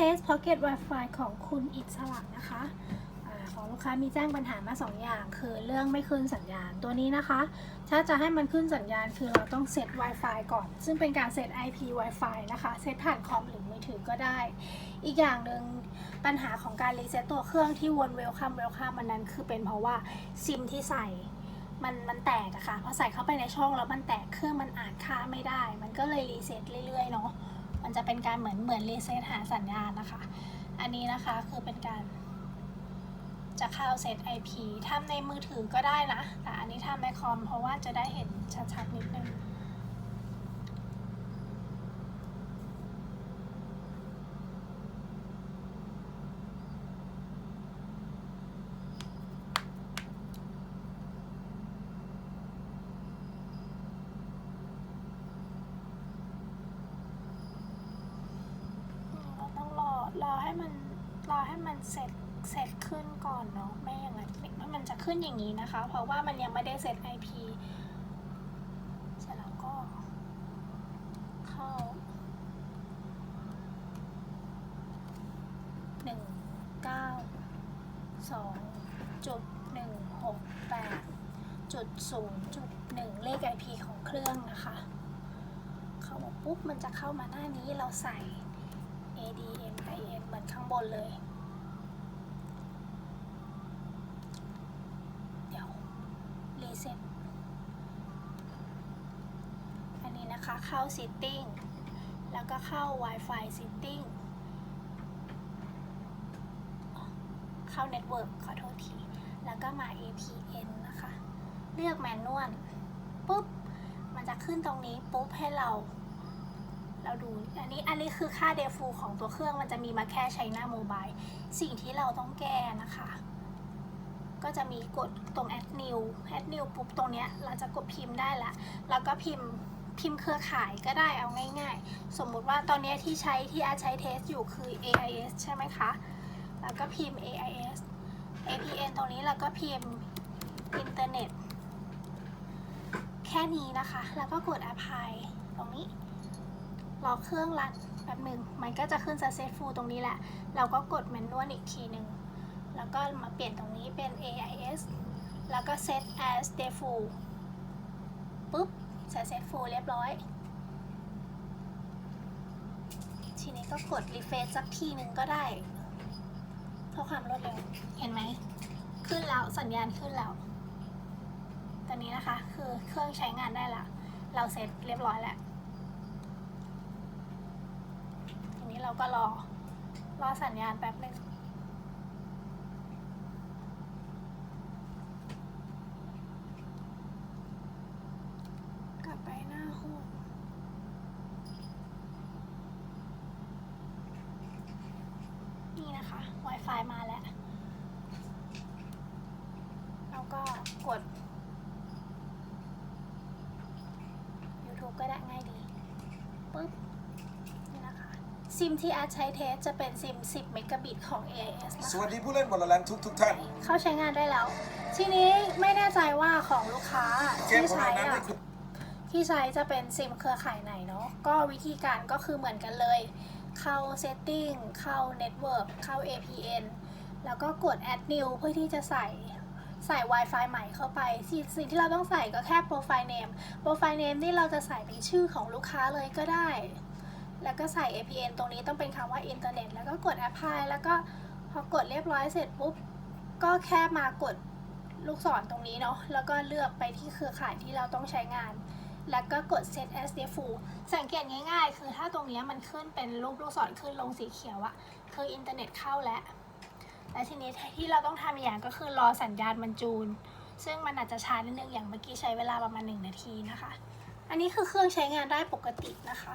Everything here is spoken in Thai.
Test Pocket Wi-Fi ของคุณอิสระนะคะของลูกค้ามีแจ้งปัญหามา 2 อย่าง คือเรื่องไม่ขึ้นสัญญาณตัวนี้นะคะ ถ้าจะให้มันขึ้นสัญญาณคือเราต้องเซต Wi-Fi ก่อน ซึ่งเป็นการเซต IP Wi-Fi นะคะเซตผ่านคอมหรือมือถือก็ได้ อีกอย่างหนึ่งปัญหาของการรีเซ็ตตัวเครื่องที่วนเวลคัมเวลคัมมันนั้นคือเป็นเพราะว่าซิมที่ใส่มันมันแตกอะค่ะพอใส่เข้าไปในช่องแล้วมันแตกเครื่องมันอ่านค่าไม่ได้ มันก็เลยรีเซ็ตเรื่อยๆเนาะ มันจะเป็นการเหมือนเหมือนรีเซ็ตหาสัญญาณนะคะ อันนี้นะคะคือเป็นการจะเข้าเซต IP ทำในมือถือก็ได้นะ แต่อันนี้ทำในคอมเพราะว่าจะได้เห็นชัดๆนิดนึง เราต้องรอรอ ให้มันรอให้มันเสร็จเสร็จขึ้นก่อนเนาะไม่อย่างนั้นมันจะขึ้นอย่างนี้นะคะ เพราะว่ามันยังไม่ได้เซต IP เสร็จแล้วก็เข้าหนึ่งเก้าสองจุดหนึ่งหกแปดจุดศูนย์จุดหนึ่งเลข IP ของเครื่องนะคะ เข้ามาปุ๊บมันจะเข้ามาหน้านี้เราใส่ ADM IN เหมือนข้างบนเลย เดี๋ยวรีเซ็ตอันนี้นะคะเข้า Setting แล้วก็เข้า Wi-Fi Setting เข้า Network ขอโทษที แล้วก็มา APN นะคะ เลือกแมนนวลปุ๊บ มันจะขึ้นตรงนี้ปุ๊บให้เรา เราดูอันนี้อันนี้คือค่าเดฟูของตัวเครื่องมันจะมีมาแค่ใช้หน้าโมบายสิ่งที่เราต้องแก้นะคะ ก็จะมีกดตรง add new add new ปุ๊บตรงเนี้ยเราจะกดพิมพ์ได้ละแล้วก็พิมพ์พิมพ์เครือข่ายก็ได้เอาง่าย ๆ สมมุติว่าตอนเนี้ยที่ใช้ที่อาใช้เทสอยู่คือ AIS ใช่ไหมคะ แล้วก็พิมพ์ AIS APN ตรงนี้เราก็พิมพ์อินเทอร์เน็ตแค่นี้นะคะ แล้วก็กด apply ตรงนี้ รอเครื่องรันแป๊บหนึ่งมันก็จะขึ้น successful ตรงนี้แหละ เราก็กด manual อีกทีหนึ่งแล้วก็มาเปลี่ยนตรงนี้เป็น AIS แล้วก็ set as default ปุ๊บ successful เรียบร้อย ทีนี้ก็กด refresh สักทีหนึ่งก็ได้เพื่อความรวดเร็ว เห็นไหม ขึ้นแล้ว สัญญาณขึ้นแล้วตอนนี้นะคะ คือเครื่องใช้งานได้ละ เราเซตเรียบร้อยแล้ว ที นี้เราก็รอ รอสัญญาณแป๊บหนึ่งกลับไปหน้าห้องนี่นะคะ Wi-Fi มาแล้ว แล้วก็กด YouTube ก็ได้ง่ายดีปึ๊บนี่นะคะ ซิมที่อาร์ตใช้เทสจะเป็นซิม 10 เมกะบิตของ AIS นะสคะวัสดีผู้เล่นวอลเลนทุกทุกๆท่านเข้าใช้งานได้แล้ว ทีนี้ไม่แน่ใจว่าของลูกค้าเกมที่ของใช้เรานั้นอะนี่คือที่ใช้จะเป็นซิมเครือข่ายไหนเนาะ ก็วิธีการก็คือเหมือนกันเลย เข้า Setting เข้า Network เข้า APN แล้วก็กด Add New เพื่อที่จะใส่ใส่ Wi-Fi ใหม่เข้าไปสงสิ่งที่เราต้องใส่ก็แค่ Profile Name Profile Name นี่เราจะใส่เป็นชื่อของลูกค้าเลยก็ได้ แล้วก็ใส่ APN ตรงนี้ต้องเป็นคำว่า Internet แล้วก็กด Apply แล้วก็พอกดเรียบร้อยเสร็จปุ๊บ ก็แค่มากดลูกศรตรงนี้เนาะ แล้วก็เลือกไปที่เครือข่ายที่เราต้องใช้งาน แล้วก็กด set as default สังเกตง่ายๆ คือถ้าตรงนี้มันขึ้นเป็นรูปลูกศรขึ้นลงสีเขียวอะคืออินเทอร์เน็ตเข้าแล้ว และทีนี้ที่เราต้องทำอย่างก็คือรอสัญญาณมันจูน ซึ่งมันอาจจะช้านิดนึงอย่างเมื่อกี้ใช้เวลาประมาณ1นาทีนะคะ อันนี้คือเครื่องใช้งานได้ปกตินะคะ